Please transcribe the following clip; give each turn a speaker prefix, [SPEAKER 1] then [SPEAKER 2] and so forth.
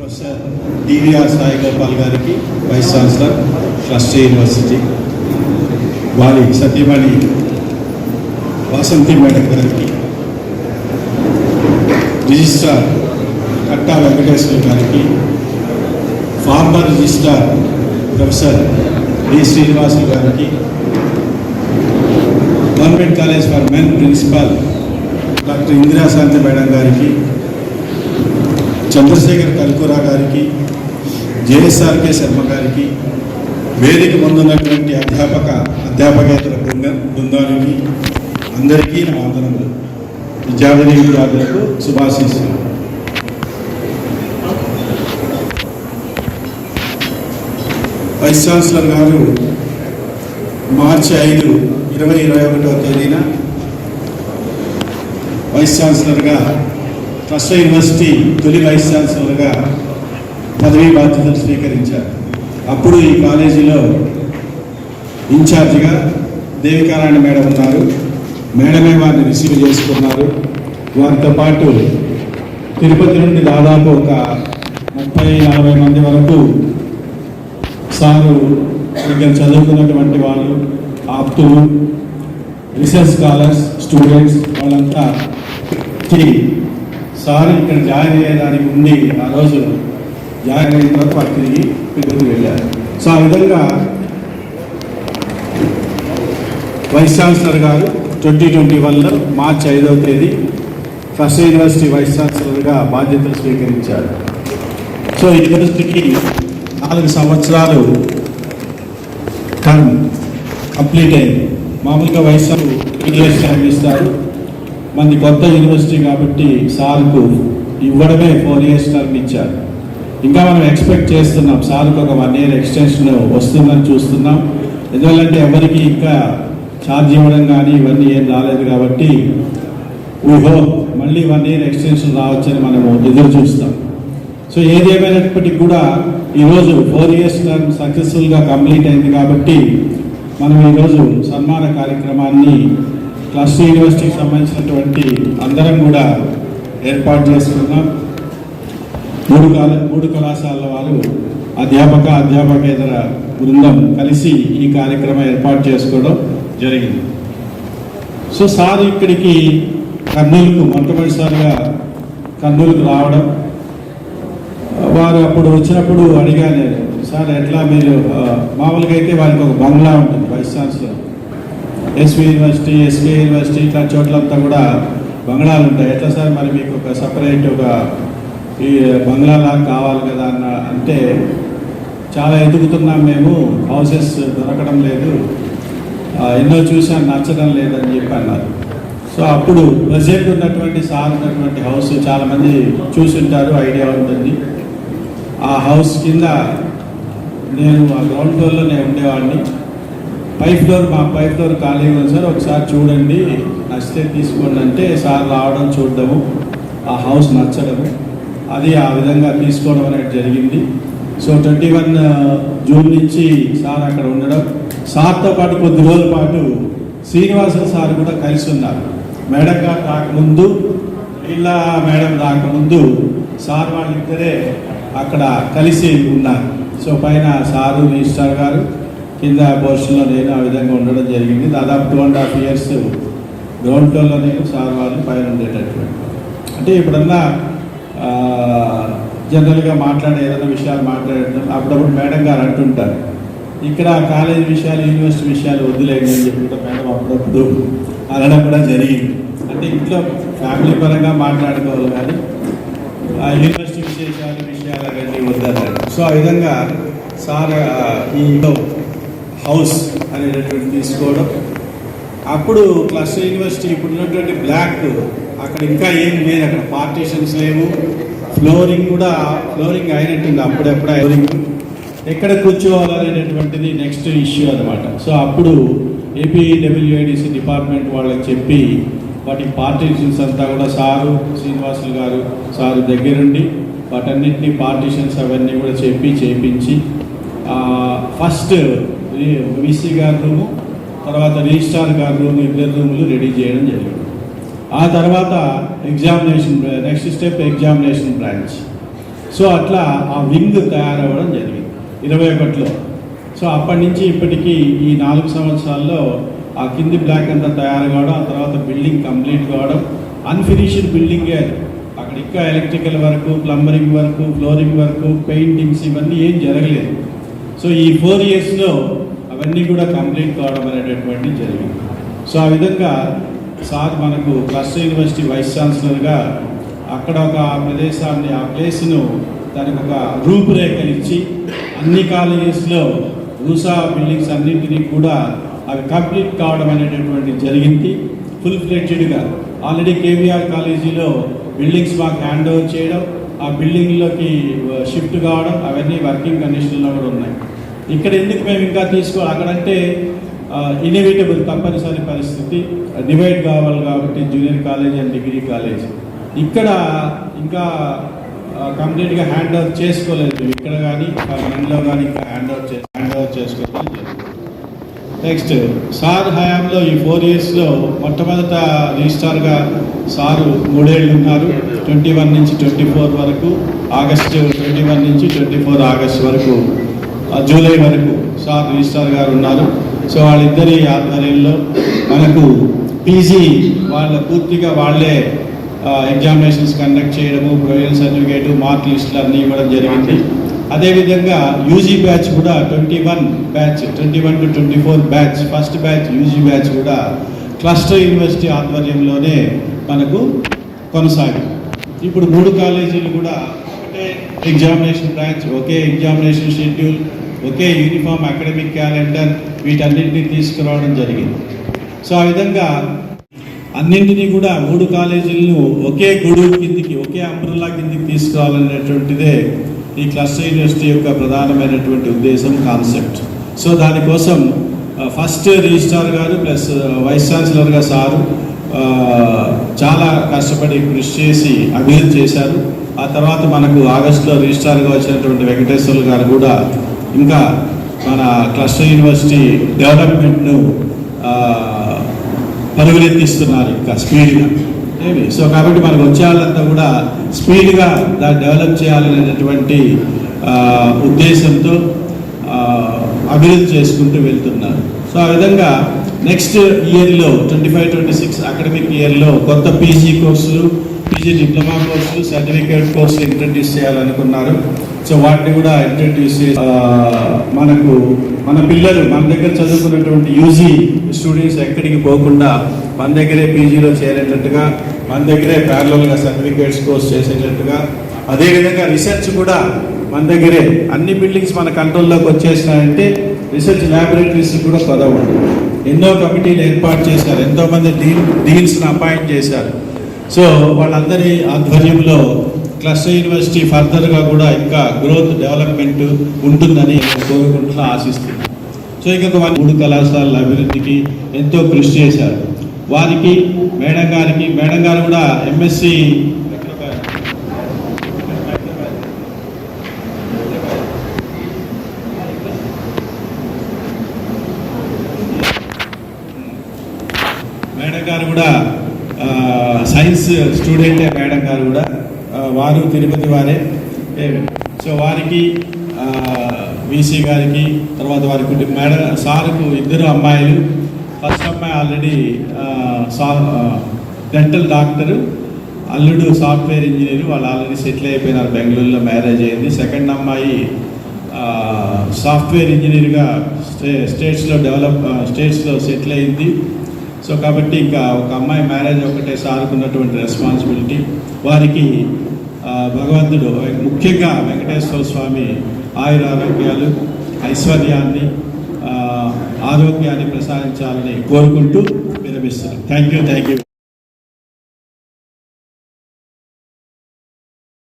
[SPEAKER 1] Professor DVR Sai Gopal గారికి vice chancellor trust university. వారి Satyamani Vasanthi madam గారికి రిజిస్ట్రార్ కట్టా వెంకటేశ్వర గారికి former registrar professor D Srinivasulu గారికి government college for men principal doctor Indirashanthi madam గారికి చంద్రశేఖర్ కల్కురా గారికి జేఎస్ఆర్కే శర్మ గారికి వేదిక ముందున్నటువంటి అధ్యాపక అధ్యాపకేతర బృంద బృందానికి అందరికీ నా వందనములు. విద్యార్థిని విద్యార్థులకు శుభాశీస్సులు. వైస్ ఛాన్సలర్ గారు మార్చి ఐదు ఇరవై ఇరవై ఒకటో తేదీన వైస్ ఛాన్సలర్గా ట్రస్ట్ యూనివర్సిటీ తొలి వైస్ ఛాన్సలర్గా పదవీ బాధ్యతలు స్వీకరించారు. అప్పుడు ఈ కాలేజీలో ఇన్ఛార్జిగా దేవికారాయణ మేడం ఉన్నారు. మేడమే వారిని రిసీవ్ చేసుకున్నారు. వారితో పాటు తిరుపతి నుండి దాదాపు ఒక ముప్పై నలభై మంది వరకు సారు ఇక్కడ చదువుకున్నటువంటి వాళ్ళు ఆప్తులు రీసెర్చ్ స్కాలర్స్ స్టూడెంట్స్ వాళ్ళంతా సార్ ఇక్కడ జాయిన్ అయ్యేదానికి ఉండి ఆ రోజు జాయిన్ అయిన తర్వాత వాళ్ళు తిరిగి తిరుపతి వెళ్ళారు. సో ఆ విధంగా వైస్ ఛాన్సలర్ గారు ట్వంటీ ట్వంటీ వన్లో మార్చి ఐదవ తేదీ ఫస్ట్ యూనివర్సిటీ వైస్ ఛాన్సలర్గా బాధ్యతలు స్వీకరించారు. సో ఈ యూనివర్సిటీకి నాలుగు సంవత్సరాలు టర్మ్ కంప్లీట్ అయింది మామూలుగా వయసు ఇయర్స్ టైం ఇస్తారు. మంది కొత్త యూనివర్సిటీ కాబట్టి సార్కు ఇవ్వడమే ఫోర్ ఇయర్స్ టర్మ్ ఇచ్చారు. ఇంకా మనం ఎక్స్పెక్ట్ చేస్తున్నాం సార్కు ఒక వన్ ఇయర్ ఎక్స్టెన్షన్ వస్తుందని చూస్తున్నాం. ఎందువల్లంటే ఎవరికి ఇంకా ఛార్జ్ ఇవ్వడం కానీ ఇవన్నీ ఏం రాలేదు కాబట్టి వీ హోప్ మళ్ళీ వన్ ఇయర్ ఎక్స్టెన్షన్ రావచ్చని మనము ఎదురు చూస్తాం. సో ఏది ఏమైనప్పటికీ కూడా ఈరోజు ఫోర్ ఇయర్స్ టర్మ్ సక్సెస్ఫుల్గా కంప్లీట్ అయింది కాబట్టి మనం ఈరోజు సన్మాన కార్యక్రమాన్ని ట్రస్ట్ యూనివర్సిటీకి సంబంధించినటువంటి అందరం కూడా ఏర్పాటు చేసుకున్నాం. మూడు కాల మూడు కళాశాలల వారు అధ్యాపక అధ్యాపకేతర బృందం కలిసి ఈ కార్యక్రమం ఏర్పాటు చేసుకోవడం జరిగింది. సో సార్ ఇక్కడికి కర్నూలుకు మొట్టమొదటిసారిగా కర్నూలుకు రావడం వారు అప్పుడు వచ్చినప్పుడు అడిగాను సార్ ఎట్లా మీరు మామూలుగా అయితే వారికి ఒక బంగ్లా ఉంటుంది vice chancellor SV university SV university ఇట్లా చోట్లంతా కూడా బంగ్లాలు ఉంటాయి. ఎట్లా సార్? మరి మీకు ఒక సపరేట్ ఒక ఈ బంగ్లాలా కావాలి కదా అన్న అంటే చాలా ఎదుగుతున్నాం మేము. హౌసెస్ దొరకడం లేదు. ఎన్నో చూసాను నచ్చడం లేదని చెప్పి అన్నారు. సో అప్పుడు ప్రజెంట్ ఉన్నటువంటి సార్ ఉన్నటువంటి హౌస్ చాలామంది చూసి ఉంటారు ఐడియా ఉంటుంది ఆ హౌస్ కింద నేను ఆ గ్రౌండ్ ఫ్లోర్లో నేను ఉండేవాడిని. పై ఫ్లోర్ మా పై ఫ్లోర్ ఖాళీగా ఉంది సార్. ఒకసారి చూడండి. నచ్చితే తీసుకోండి అంటే సార్ రావడం చూడడము ఆ హౌస్ నచ్చడము అది ఆ విధంగా తీసుకోవడం అనేది జరిగింది. సో ట్వంటీ వన్ జూన్ నుంచి సార్ అక్కడ ఉండడం. సార్తో పాటు కొద్ది రోజుల పాటు శ్రీనివాసన్ సార్ కూడా కలిసి ఉన్నారు. మేడం గారు రాకముందు ఇలా మేడం రాకముందు సార్ వాళ్ళిద్దరే అక్కడ కలిసి ఉన్నారు. సో పైన సారు రిజిస్టార్ గారు కింద పోర్షన్లో నేను ఆ విధంగా ఉండడం జరిగింది. దాదాపు two and half years ground ఫ్లోర్లో నేను సార్ వాళ్ళు పైన ఉండేటటువంటి అంటే ఇప్పుడన్నా జనరల్గా మాట్లాడే ఏదైనా విషయాలు మాట్లాడటం అప్పుడప్పుడు మేడం గారు అంటుంటారు ఇక్కడ కాలేజ్ విషయాలు యూనివర్సిటీ విషయాలు వదిలేయండి అని చెప్పి కూడా మేడం అప్పుడప్పుడు అనడం కూడా జరిగింది. అంటే ఇంట్లో ఫ్యామిలీ పరంగా మాట్లాడుకోవాలి కానీ ఆ యూనివర్సిటీ విశేషాలు విషయాలు అవన్నీ వద్దన్నారు. సో ఆ విధంగా సార్ ఆ, ఈ హౌస్ అనేటటువంటి తీసుకోవడం. అప్పుడు క్లస్టర్ యూనివర్సిటీ ఇప్పుడు ఉన్నటువంటి బ్లాక్ అక్కడ ఇంకా ఏం లేదు అక్కడ పార్టీషన్స్ లేవు. ఫ్లోరింగ్ కూడా ఫ్లోరింగ్ అయినట్టుంది అప్పుడెప్పుడు. ఫ్లోరింగ్ ఎక్కడ కూర్చోవాలనేటటువంటిది నెక్స్ట్ ఇష్యూ అనమాట సో అప్పుడు ఏపీ డబ్ల్యూఐడిసి డిపార్ట్మెంట్ వాళ్ళకి చెప్పి వాటి పార్టీషన్స్ అంతా కూడా సారు శ్రీనివాసులు గారు సారు దగ్గరుండి వాటన్నిటిని పార్టీషన్స్ అవన్నీ కూడా చెప్పి చేపించి ఫస్ట్ విసి గార్డ్ రూము తర్వాత రిజిస్ట్రార్ గార్డ్ రూమ్ ఇద్దరు రూములు రెడీ చేయడం జరిగింది. ఆ తర్వాత examination next step examination branch. So అట్లా ఆ వింగ్ తయారవ్వడం జరిగింది ఇరవై ఒకటిలో. సో అప్పటి నుంచి ఇప్పటికీ ఈ నాలుగు సంవత్సరాల్లో ఆ కింది బ్లాక్ అంతా తయారు కావడం ఆ తర్వాత బిల్డింగ్ కంప్లీట్ కావడం అన్ఫినిష్డ్ బిల్డింగే అది. అక్కడ ఇంకా ఎలక్ట్రికల్ వరకు ప్లంబరింగ్ వరకు ఫ్లోరింగ్ వరకు పెయింటింగ్స్ ఇవన్నీ ఏం జరగలేదు. సో ఈ ఫోర్ ఇయర్స్లో అవన్నీ కూడా కంప్లీట్ కావడం అనేటటువంటి జరిగింది. సో ఆ విధంగా సార్ మనకు క్లస్టర్ యూనివర్సిటీ వైస్ ఛాన్సలర్గా అక్కడ ఒక ఆ ప్రదేశాన్ని ఆ ప్లేస్ను దానికి ఒక రూపురేఖనిచ్చి అన్ని కాలేజెస్లో రూసా బిల్డింగ్స్ అన్నింటినీ కూడా అవి కంప్లీట్ కావడం అనేటటువంటి జరిగింది. ఫుల్ ఫ్లెడ్జెడ్గా ఆల్రెడీ కేవీఆర్ కాలేజీలో బిల్డింగ్స్ మాకు హ్యాండ్ ఓవర్ చేయడం ఆ బిల్డింగ్లోకి షిఫ్ట్ కావడం అవన్నీ వర్కింగ్ కండిషన్లో కూడా ఉన్నాయి. ఇక్కడ ఎందుకు మేము ఇంకా తీసుకో అక్కడంటే ఇన్ఎవిటబుల్ తప్పనిసరి పరిస్థితి. డివైడ్ కావాలి కాబట్టి junior college and degree college ఇక్కడ ఇంకా కంప్లీట్గా హ్యాండ్ ఓవర్ చేసుకోలేదు. ఇక్కడ కానీ మనలో కానీ ఇంకా హ్యాండ్ ఓవర్ చే హ్యాండ్ ఓవర్ చేసుకోవడం నెక్స్ట్ సార్ హయాంలో ఈ ఫోర్ ఇయర్స్లో మొట్టమొదట రిజిస్టార్గా సారు మూడేళ్ళు ఉన్నారు. ట్వంటీ వన్ నుంచి ట్వంటీ ఫోర్ వరకు ఆగస్టు ట్వంటీ వన్ నుంచి ట్వంటీ ఫోర్ ఆగస్ట్ వరకు జూలై వరకు సార్ రిజిస్టార్ గారు ఉన్నారు. సో వాళ్ళిద్దరి ఆధ్వర్యంలో మనకు పీజీ వాళ్ళ పూర్తిగా వాళ్ళే ఎగ్జామినేషన్స్ కండక్ట్ చేయడము ప్రొవిజన్ సర్టిఫికేట్ మార్క్ లిస్టులు అన్నీ ఇవ్వడం జరిగింది. అదేవిధంగా యూజీ బ్యాచ్ కూడా twenty one batch twenty one to twenty four batch first batch UG batch కూడా క్లస్టర్ యూనివర్సిటీ ఆధ్వర్యంలోనే మనకు కొనసాగింది. ఇప్పుడు మూడు కాలేజీలు కూడా ఎగ్జామినేషన్ బ్రాంచ్ ఒకే ఎగ్జామినేషన్ షెడ్యూల్ ఒకే యూనిఫామ్ అకాడమిక్ క్యాలెండర్ వీటన్నింటినీ తీసుకురావడం జరిగింది. సో ఆ విధంగా అన్నింటినీ కూడా మూడు కాలేజీలను ఒకే గొడుగు కిందికి ఒకే అంబ్రల్లా కిందికి తీసుకురావాలనేటువంటిదే ఈ క్లస్టర్ యూనివర్సిటీ యొక్క ప్రధానమైనటువంటి ఉద్దేశం కాన్సెప్ట్ సో దానికోసం ఫస్ట్ రిజిస్ట్రార్ గారు ప్లస్ వైస్ ఛాన్సలర్గా సారు చాలా కష్టపడి కృషి చేసి అభివృద్ధి చేశారు. ఆ తర్వాత మనకు ఆగస్టులో రిజిస్ట్రార్గా వచ్చినటువంటి వెంకటేశ్వర్లు గారు కూడా ఇంకా మన క్లస్టర్ యూనివర్సిటీ డెవలప్మెంట్ను పరుగులెత్తిస్తున్నారు ఇంకా స్పీడ్గా. ఏమి? సో కాబట్టి మనకు వచ్చే వాళ్ళంతా కూడా స్పీడ్గా దాన్ని డెవలప్ చేయాలనేటటువంటి ఉద్దేశంతో అభివృద్ధి చేసుకుంటూ వెళ్తున్నారు. సో ఆ విధంగా నెక్స్ట్ ఇయర్లో twenty five twenty six academic ఇయర్లో కొత్త పీజీ కోర్సులు పీజీ డిప్లొమా కోర్సులు సర్టిఫికేట్ కోర్సులు ఇంట్రడ్యూస్ చేయాలనుకున్నారు. సో వాటిని కూడా ఇంట్రడ్యూస్ చేసి మనకు మన పిల్లలు మన దగ్గర చదువుకున్నటువంటి యూజీ స్టూడెంట్స్ ఎక్కడికి పోకుండా మన దగ్గరే పీజీలో చేరేటట్టుగా మన దగ్గరే ప్యారలల్గా సర్టిఫికేట్స్ కోర్స్ చేసేటట్టుగా అదేవిధంగా రీసెర్చ్ కూడా మన దగ్గరే. అన్ని బిల్డింగ్స్ మన కంట్రోల్లోకి వచ్చేసినాయంటే రీసెర్చ్ ల్యాబొరేటరీస్ కూడా పదవు ఎన్నో కమిటీలు ఏర్పాటు చేశారు. ఎంతోమంది డీన్ డీన్స్ని అపాయింట్ చేశారు. సో వాళ్ళందరి ఆధ్వర్యంలో క్లస్టర్ యూనివర్సిటీ ఫర్దర్గా కూడా ఇంకా గ్రోత్ డెవలప్మెంట్ ఉంటుందని కోరుకుంటున్నా ఆశిస్తున్నాను. సో ఇక మన మూడు కళాశాలల అభివృద్ధికి ఎంతో కృషి చేశారు. వారికి మేడం గారికి మేడం గారు కూడా ఎంఎస్సి మేడం గారు కూడా సైన్స్ స్టూడెంటే మేడం గారు కూడా వారు తిరుపతి వారే. సో వారికి వీసీ గారికి తర్వాత వారి కుటుంబ మేడం సార్కు ఇద్దరు అమ్మాయిలు. ఫస్ట్ అమ్మాయి ఆల్రెడీ సా డెంటల్ డాక్టరు అల్లుడు సాఫ్ట్వేర్ ఇంజనీర్ వాళ్ళు ఆల్రెడీ సెటిల్ అయిపోయినారు బెంగళూరులో మ్యారేజ్ అయింది. సెకండ్ అమ్మాయి సాఫ్ట్వేర్ ఇంజనీర్గా స్టే స్టేట్స్లో డెవలప్ స్టేట్స్లో సెటిల్ అయింది. సో కాబట్టి ఇంకా ఒక అమ్మాయి మ్యారేజ్ ఒకటే సారుకున్నటువంటి రెస్పాన్సిబిలిటీ వారికి భగవంతుడు ముఖ్యంగా వెంకటేశ్వర స్వామి ఆయుర ఆరోగ్యాలు ఐశ్వర్యాన్ని ఆరోగ్యాన్ని ప్రసాదించాలని కోరుకుంటూ విరమిస్తున్నాను థ్యాంక్ యూ థ్యాంక్ యూ